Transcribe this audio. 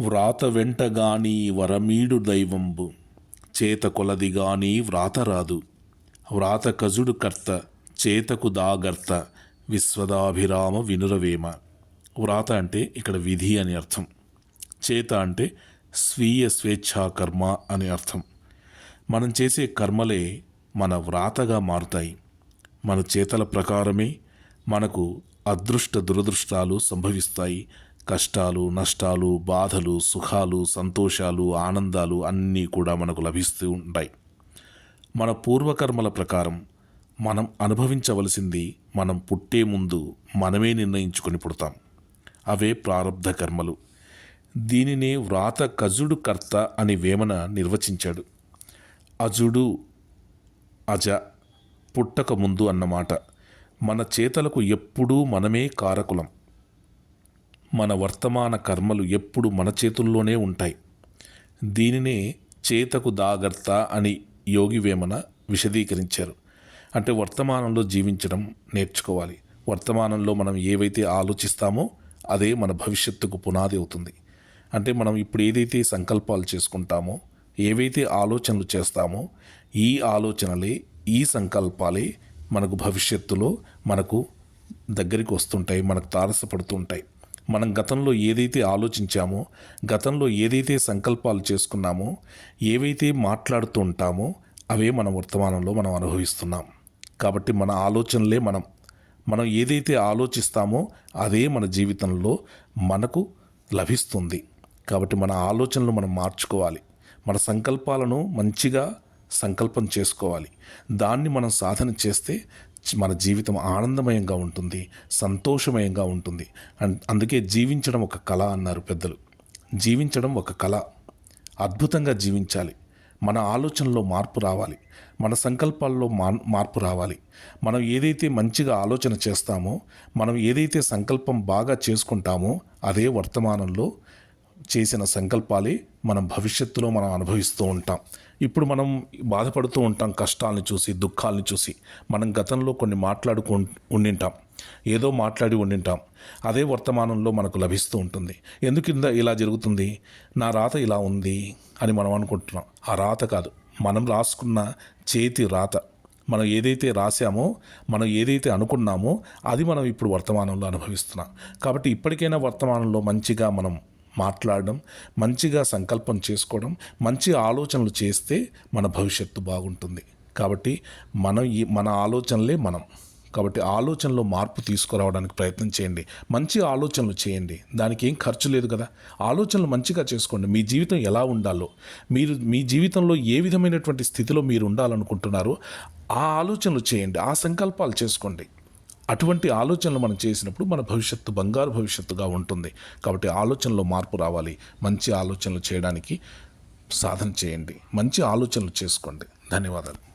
వ్రాత వెంటగాని వరమీడు దైవంబు చేత కొలదిగాని వ్రాత రాదు వ్రాత కజుడు కర్త చేతకు దాగర్త విశ్వదాభిరామ వినురవేమ. వ్రాత అంటే ఇక్కడ విధి అని అర్థం. చేత అంటే స్వీయ స్వేచ్ఛా కర్మ అని అర్థం. మనం చేసే కర్మలే మన వ్రాతగా మారుతాయి. మన చేతల ప్రకారమే మనకు అదృష్ట దురదృష్టాలు సంభవిస్తాయి. కష్టాలు నష్టాలు బాధలు సుఖాలు సంతోషాలు ఆనందాలు అన్నీ కూడా మనకు లభిస్తూ ఉంటాయి. మన పూర్వకర్మల ప్రకారం మనం అనుభవించవలసింది మనం పుట్టే ముందు మనమే నిర్ణయించుకొని పుడతాం. అవే ప్రారంధ కర్మలు. దీనినే వ్రాత కజుడు కర్త అని వేమన నిర్వచించాడు. అజుడు అజ పుట్టక ముందు అన్నమాట. మన చేతలకు ఎప్పుడూ మనమే కారకులం. మన వర్తమాన కర్మలు ఎప్పుడు మన చేతుల్లోనే ఉంటాయి. దీనినే చేతకు దాగర్త అని యోగి వేమన విశదీకరించారు. అంటే వర్తమానంలో జీవించడం నేర్చుకోవాలి. వర్తమానంలో మనం ఏవైతే ఆలోచిస్తామో అదే మన భవిష్యత్తుకు పునాది అవుతుంది. అంటే మనం ఇప్పుడు ఏదైతే సంకల్పాలు చేసుకుంటామో ఏవైతే ఆలోచనలు చేస్తామో ఈ ఆలోచనలే ఈ సంకల్పాలే మనకు భవిష్యత్తులో మనకు దగ్గరికి వస్తుంటాయి మనకు తారసపడుతుంటాయి. మనం గతంలో ఏదైతే ఆలోచించామో గతంలో ఏదైతే సంకల్పాలు చేసుకున్నామో ఏవైతే మాట్లాడుతూ ఉంటామో అవే మన వర్తమానంలో మనం అనుభవిస్తున్నాం. కాబట్టి మన ఆలోచనలే మనం. మనం ఏదైతే ఆలోచిస్తామో అదే మన జీవితంలో మనకు లభిస్తుంది. కాబట్టి మన ఆలోచనలు మనం మార్చుకోవాలి. మన సంకల్పాలను మంచిగా సంకల్పం చేసుకోవాలి. దాన్ని మనం సాధన చేస్తే మన జీవితం ఆనందమయంగా ఉంటుంది సంతోషమయంగా ఉంటుంది. అండ్ అందుకే జీవించడం ఒక కళ అన్నారు పెద్దలు. జీవించడం ఒక కళ. అద్భుతంగా జీవించాలి. మన ఆలోచనలో మార్పు రావాలి. మన సంకల్పాల్లో మా మార్పు రావాలి. మనం ఏదైతే మంచిగా ఆలోచన చేస్తామో మనం ఏదైతే సంకల్పం బాగా చేసుకుంటామో అదే వర్తమానంలో చేసిన సంకల్పాలే మనం భవిష్యత్తులో మనం అనుభవిస్తూ ఉంటాం. ఇప్పుడు మనం బాధపడుతూ ఉంటాం కష్టాలను చూసి దుఃఖాలను చూసి. మనం గతంలో కొన్ని మాట్లాడుకు ఉండింటాం. ఏదో మాట్లాడి ఉండింటాం. అదే వర్తమానంలో మనకు లభిస్తూ ఉంటుంది. ఎందుకు ఇంద ఇలా జరుగుతుంది? నా రాత ఇలా ఉంది అని మనం అనుకుంటున్నాం. ఆ రాత కాదు. మనం రాసుకున్న చేతి రాత. మనం ఏదైతే రాసామో మనం ఏదైతే అనుకున్నామో అది మనం ఇప్పుడు వర్తమానంలో అనుభవిస్తున్నాం. కాబట్టి ఇప్పటికైనా వర్తమానంలో మంచిగా మనం మాట్లాడడం మంచిగా సంకల్పం చేసుకోవడం మంచి ఆలోచనలు చేస్తే మన భవిష్యత్తు బాగుంటుంది. కాబట్టి మనం ఈ మన ఆలోచనలే మనం. కాబట్టి ఆలోచనలో మార్పు తీసుకురావడానికి ప్రయత్నం చేయండి. మంచి ఆలోచనలు చేయండి. దానికి ఏం ఖర్చు లేదు కదా. ఆలోచనలు మంచిగా చేసుకోండి. మీ జీవితం ఎలా ఉండాలో మీరు మీ జీవితంలో ఏ విధమైనటువంటి స్థితిలో మీరు ఉండాలనుకుంటున్నారో ఆ ఆలోచనలు చేయండి. ఆ సంకల్పాలు చేసుకోండి. అటువంటి ఆలోచనలు మనం చేసినప్పుడు మన భవిష్యత్తు బంగారు భవిష్యత్తుగా ఉంటుంది. కాబట్టి ఆలోచనలో మార్పు రావాలి. మంచి ఆలోచనలు చేయడానికి సాధన చేయండి. మంచి ఆలోచనలు చేసుకోండి. ధన్యవాదాలు.